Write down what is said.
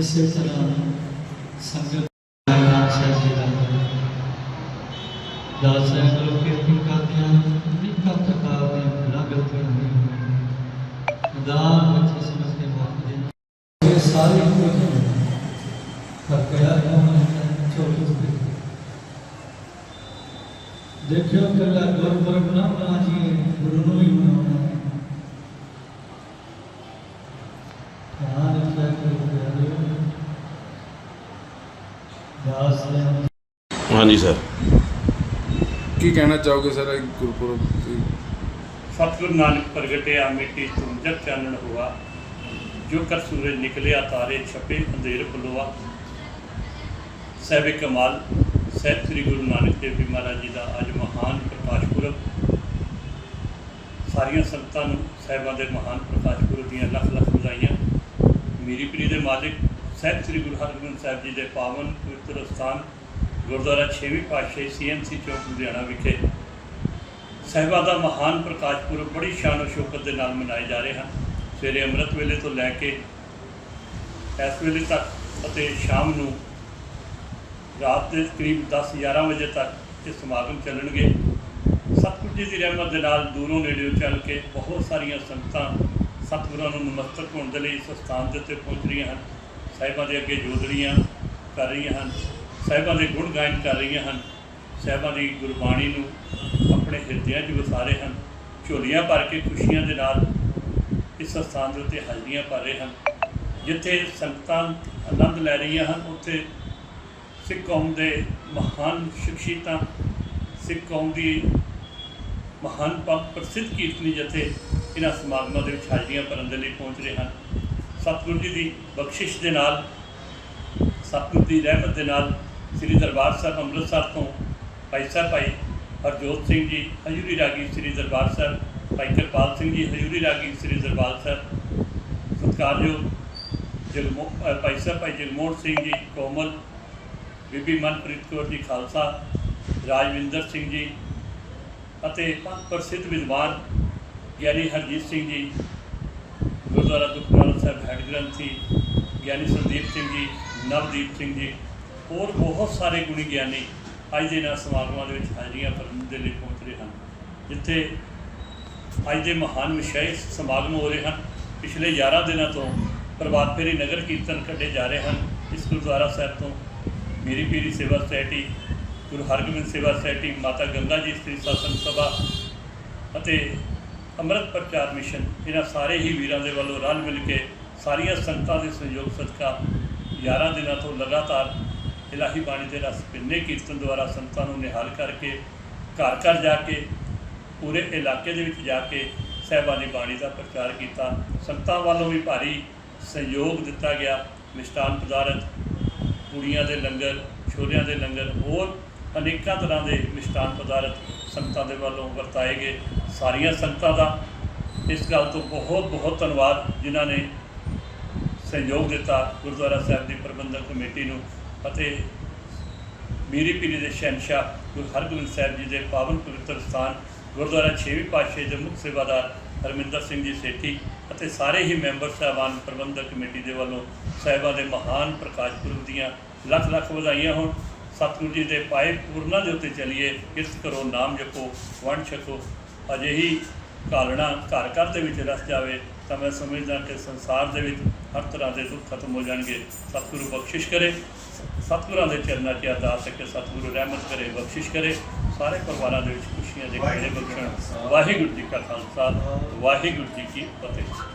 ਇਸੇ ਤਰ੍ਹਾਂ ਸੰਗਤ ਨਾਮ। ਸਾਹਿਬ ਜੀ ਦਾ ਦਾਸ ਸਾਹਿਬ ਵੱਲੋਂ ਕੀਰਤਨ ਕਰਦਿਆਂ ਨਿੱਕਾ ਪ੍ਰਕਾਰ ਦੀਆਂ ਬੜਾ ਗਲਤੀਆਂ ਹੋਈਆਂ ਦਾ ਦੇਖਿਓ ਕੱਲਾ ਗੁਰਪੁਰਬ ਨਾ ਮਨਾ ਜੀ ਗੁਰੂ ਨੂੰ ਹੀ ਮਨਾਉਣਾ ਧਿਆਨ ਰੱਖਿਆ ਕਰੋ ਪਿਆਰਿਓ ਦਾਸ ਨੇ ਹਾਂਜੀ ਸਰ। ਕੀ ਕਹਿਣਾ ਚਾਹੋਗੇ ਸਰ ਇਹ ਗੁਰਪੁਰਬ ਤੇ? ਸਤਿਗੁਰੂ ਨਾਨਕ ਪ੍ਰਗਟਿਆ ਮਿੱਟੀ ਤੁਮ ਜਗ ਚਾਨਣ ਹੁਆ। ਜੋ ਕਰ ਸੂਰਜ ਨਿਕਲਿਆ ਤਾਰੇ ਛਪੇ ਅੰਧੇਰ ਬਲੋਆ ਸਹਿਬ ਕਮਾਲ ਸਹਿਬ ਸ੍ਰੀ ਗੁਰੂ ਨਾਨਕ ਦੇਵ ਜੀ ਮਹਾਰਾਜ ਜੀ ਦਾ ਅੱਜ ਪੁਰਬ ਸਾਰੀਆਂ ਸੰਗਤਾਂ ਨੂੰ, ਸਾਹਿਬਾਂ ਦੇ ਮਹਾਨ ਪ੍ਰਕਾਸ਼ ਪੁਰਬ ਦੀਆਂ ਲੱਖ ਲੱਖ ਵਧਾਈਆਂ। ਮੇਰੀ ਪ੍ਰੀ ਦੇ ਮਾਲਿਕ ਸਹਿਬ ਸ੍ਰੀ ਗੁਰੂ ਹਰਗੋਬਿੰਦ ਸਾਹਿਬ ਜੀ ਦੇ ਪਾਵਨ ਪਵਿੱਤਰ ਸਥਾਨ ਗੁਰਦੁਆਰਾ 6ਵੀਂ ਪਾਤਸ਼ਾਹੀ ਸੀਐਮਸੀ ਚੌਕ, ਲੁਧਿਆਣਾ ਵਿਖੇ। ਸਾਹਿਬਾਂ ਦਾ ਮਹਾਨ ਪ੍ਰਕਾਸ਼ ਪੁਰਬ ਬੜੀ ਸ਼ਾਨ ਸ਼ੌਕਤ ਦੇ ਨਾਲ ਮਨਾਏ ਜਾ ਰਹੇ ਹਨ। ਸਵੇਰੇ ਅੰਮ੍ਰਿਤ ਵੇਲੇ ਤੋਂ ਲੈ ਕੇ ਇਸ ਵੇਲੇ ਤੱਕ ਅਤੇ ਸ਼ਾਮ ਨੂੰ ਰਾਤ ਦੇ ਕਰੀਬ 10-11 ਵਜੇ ਤੱਕ ਇਹ ਸਮਾਗਮ ਚੱਲਣਗੇ। ਸਤਿਗੁਰੂ ਜੀ ਦੀ ਰਹਿਮਤ ਦੇ ਨਾਲ ਦੂਰੋਂ ਨੇੜਿਓਂ ਚੱਲ ਕੇ ਬਹੁਤ ਸਾਰੀਆਂ ਸੰਗਤਾਂ ਸਤਿਗੁਰਾਂ ਨੂੰ ਨਮਸਤਕ ਹੋਣ ਦੇ ਲਈ ਇਸ ਸਥਾਨ ਦੇ ਉੱਤੇ ਪਹੁੰਚ ਰਹੀਆਂ ਹਨ। ਸਾਹਿਬਾਂ ਦੇ ਅੱਗੇ ਜੋਦੜੀਆਂ ਕਰ ਰਹੀਆਂ ਹਨ। ਸਾਹਿਬਾਂ ਦੇ ਗੁਣ ਗਾਇਨ ਕਰ ਰਹੀਆਂ ਹਨ। ਸਾਹਿਬਾਂ ਦੀ ਗੁਰਬਾਣੀ ਨੂੰ ਆਪਣੇ ਹਿਰਦਿਆਂ 'ਚ ਵਸਾ ਰਹੇ ਹਨ। ਝੋਲੀਆਂ ਭਰ ਕੇ ਖੁਸ਼ੀਆਂ ਦੇ ਨਾਲ ਇਸ ਸਥਾਨ ਦੇ ਉੱਤੇ ਹਾਜ਼ਰੀਆਂ ਭਰ ਰਹੇ ਹਨ। ਜਿੱਥੇ ਸੰਗਤਾਂ ਆਨੰਦ ਲੈ ਰਹੀਆਂ ਹਨ, ਉੱਥੇ ਸਿੱਖ ਕੌਮ ਦੇ ਮਹਾਨ ਸ਼ਖਸੀਅਤਾਂ, ਸਿੱਖ ਕੌਮ ਦੀ ਮਹਾਨ ਪੰਥ ਪ੍ਰਸਿੱਧ ਕੀਰਤਨੀ ਜਥੇ ਇਹਨਾਂ ਸਮਾਗਮਾਂ ਦੇ ਵਿੱਚ ਹਾਜ਼ਰੀਆਂ ਭਰਨ ਦੇ ਲਈ ਪਹੁੰਚ ਰਹੇ ਹਨ। ਸਤਿਗੁਰੂ ਜੀ ਦੀ ਬਖਸ਼ਿਸ਼ ਦੇ ਨਾਲ, ਸਤਿਗੁਰੂ ਦੀ ਰਹਿਮਤ ਦੇ ਨਾਲ ਸ੍ਰੀ ਦਰਬਾਰ ਸਾਹਿਬ ਅੰਮ੍ਰਿਤਸਰ ਤੋਂ ਭਾਈ ਸਾਹਿਬ, ਭਾਈ ਹਰਜੋਤ ਸਿੰਘ ਜੀ, ਹਜੂਰੀ ਰਾਗੀ ਸ੍ਰੀ ਦਰਬਾਰ ਸਾਹਿਬ, ਭਾਈ ਕਿਰਪਾਲ ਸਿੰਘ ਜੀ, ਹਜੂਰੀ ਰਾਗੀ ਸ੍ਰੀ ਦਰਬਾਰ ਸਾਹਿਬ। ਸਤਿਕਾਰਯੋਗ ਜਗਮੋ ਭਾਈ ਸਾਹਿਬ, ਭਾਈ ਜਗਮੋਹਨ ਸਿੰਘ ਜੀ, ਕੋਮਲ, ਬੀਬੀ ਮਨਪ੍ਰੀਤ ਕੌਰ ਜੀ ਖਾਲਸਾ, ਰਾਜਵਿੰਦਰ ਸਿੰਘ ਜੀ ਅਤੇ ਪੰਜ ਪ੍ਰਸਿੱਧ ਵਿਦਵਾਨ ਗਿਆਨੀ ਹਰਜੀਤ ਸਿੰਘ ਜੀ, ਗੁਰਦੁਆਰਾ ਦੁਖਨਿਵਾਰਨ ਸਾਹਿਬ ਹੈਡ ਗ੍ਰੰਥੀ ਗਿਆਨੀ ਸੰਦੀਪ ਸਿੰਘ ਜੀ, ਨਵਦੀਪ ਸਿੰਘ ਜੀ, ਹੋਰ ਬਹੁਤ ਸਾਰੇ ਗੁਣੀ ਗਿਆਨੀ ਅੱਜ ਦੇ ਨਾਲ ਸਮਾਗਮਾਂ ਦੇ ਵਿੱਚ ਹਾਜ਼ਰੀਆਂ ਭਰਨ ਦੇ ਲਈ ਪਹੁੰਚ ਰਹੇ ਹਨ, ਜਿੱਥੇ ਅੱਜ ਦੇ ਮਹਾਨ ਵਿਸ਼ੇਸ਼ ਸਮਾਗਮ ਹੋ ਰਹੇ ਹਨ। ਪਿਛਲੇ 11 ਦਿਨਾਂ ਤੋਂ ਪ੍ਰਭਾਤ ਫੇਰੀ ਨਗਰ ਕੀਰਤਨ ਕੱਢੇ ਜਾ ਰਹੇ ਹਨ। ਇਸ ਗੁਰਦੁਆਰਾ ਸਾਹਿਬ ਤੋਂ ਮੇਰੀ ਪੀਰੀ ਸੇਵਾ ਸੁਸਾਇਟੀ ਗੁਰੂ ਹਰਗੋਬਿੰਦ ਸੇਵਾ ਸੁਸਾਇਟੀ, ਮਾਤਾ ਗੰਗਾ ਜੀ ਇਸਤਰੀ ਸਾਸਨ ਸਭਾ ਅਤੇ ਅੰਮ੍ਰਿਤ ਪ੍ਰਚਾਰ ਮਿਸ਼ਨ, ਇਹਨਾਂ ਸਾਰੇ ਹੀ ਵੀਰਾਂ ਦੇ ਵੱਲੋਂ ਰਲ ਮਿਲ ਕੇ ਸਾਰੀਆਂ ਸੰਗਤਾਂ ਦੇ ਸਹਿਯੋਗ ਸਦਕਾ 11 ਦਿਨਾਂ ਤੋਂ ਲਗਾਤਾਰ ਇਲਾਹੀ ਬਾਣੀ ਦੇ ਰਸ ਪਿੰਨੇ ਕੀਰਤਨ ਦੁਆਰਾ ਸੰਗਤਾਂ ਨੂੰ ਨਿਹਾਲ ਕਰਕੇ, ਘਰ ਘਰ ਜਾ ਕੇ, ਪੂਰੇ ਇਲਾਕੇ ਦੇ ਵਿੱਚ ਜਾ ਕੇ ਸਹਿਬਾਂ ਬਾਣੀ ਦਾ ਪ੍ਰਚਾਰ ਕੀਤਾ। ਸੰਗਤਾਂ ਵੱਲੋਂ ਵੀ ਭਾਰੀ ਸਹਿਯੋਗ ਦਿੱਤਾ ਗਿਆ। ਮਿਸ਼ਟਾਨ ਪਦਾਰਥ, ਕੁੜੀਆਂ ਦੇ ਲੰਗਰ, ਛੋਲਿਆਂ ਦੇ ਲੰਗਰ, ਹੋਰ ਅਨੇਕਾਂ ਤਰ੍ਹਾਂ ਦੇ ਮਿਸ਼ਟਾਨ ਪਦਾਰਥ ਸੰਗਤਾਂ ਦੇ ਵੱਲੋਂ ਵਰਤਾਏ ਗਏ। ਸਾਰੀਆਂ ਸੰਗਤਾਂ ਦਾ ਇਸ ਗੱਲ ਤੋਂ ਬਹੁਤ ਬਹੁਤ ਧੰਨਵਾਦ, ਜਿਨ੍ਹਾਂ ਨੇ ਸਹਿਯੋਗ ਦਿੱਤਾ ਗੁਰਦੁਆਰਾ ਸਾਹਿਬ ਦੀ ਪ੍ਰਬੰਧਕ ਕਮੇਟੀ ਨੂੰ ਅਤੇ ਮੀਰੀ ਪੀਰੀ ਦੇ ਸ਼ਹਿਨਸ਼ਾਹ ਗੁਰੂ ਹਰਗੋਬਿੰਦ ਸਾਹਿਬ ਜੀ ਦੇ ਪਾਵਨ ਪਵਿੱਤਰ ਸਥਾਨ, ਗੁਰਦੁਆਰਾ 6ਵੀਂ ਪਾਤਸ਼ਾਹ ਦੇ ਮੁੱਖ ਸੇਵਾਦਾਰ ਹਰਮਿੰਦਰ ਸਿੰਘ ਜੀ ਸੇਠੀ ਅਤੇ ਸਾਰੇ ਹੀ ਮੈਂਬਰ ਸਾਹਿਬਾਨ ਪ੍ਰਬੰਧਕ ਕਮੇਟੀ ਦੇ ਵੱਲੋਂ ਸਾਹਿਬਾਂ ਦੇ ਮਹਾਨ ਪ੍ਰਕਾਸ਼ ਪੁਰਬ ਦੀਆਂ ਲੱਖ ਲੱਖ ਵਧਾਈਆਂ ਹੋਣ। ਸਤਿਗੁਰੂ ਜੀ ਦੇ ਪਾਏ ਪੂਰਨਾਂ ਦੇ ਉੱਤੇ ਚਲੀਏ, ਕਿਰਤ ਕਰੋ, ਨਾਮ ਜਪੋ, ਵੰਡ ਛਕੋ। ਅਜਿਹੀ ਕਾਲਣਾ ਘਰ ਘਰ ਦੇ ਵਿੱਚ ਰਸ ਜਾਵੇ, ਤਾਂ ਮੈਂ ਸਮਝਦਾ ਕਿ ਸੰਸਾਰ ਦੇ ਵਿੱਚ ਹਰ ਤਰ੍ਹਾਂ ਦੇ ਦੁੱਖ ਖਤਮ ਹੋ ਜਾਣਗੇ। ਸਤਿਗੁਰੂ ਬਖਸ਼ਿਸ਼ ਕਰੇ। ਸਤਿਗੁਰਾਂ ਦੇ ਚਰਨਾਂ 'ਚ ਅਰਦਾਸ ਹੈ ਕਿ ਸਤਿਗੁਰੂ ਰਹਿਮਤ ਕਰੇ, ਬਖਸ਼ਿਸ਼ ਕਰੇ। ਸਾਰੇ ਪਰਿਵਾਰਾਂ ਦੇ ਵਿੱਚ ਖੁਸ਼ੀਆਂ ਦੇ ਖੇੜੇ ਬਖਸ਼ਣ। ਵਾਹਿਗੁਰੂ ਜੀ ਕਾ ਖਾਲਸਾ, ਵਾਹਿਗੁਰੂ ਜੀ ਕੀ ਫਤਿਹ।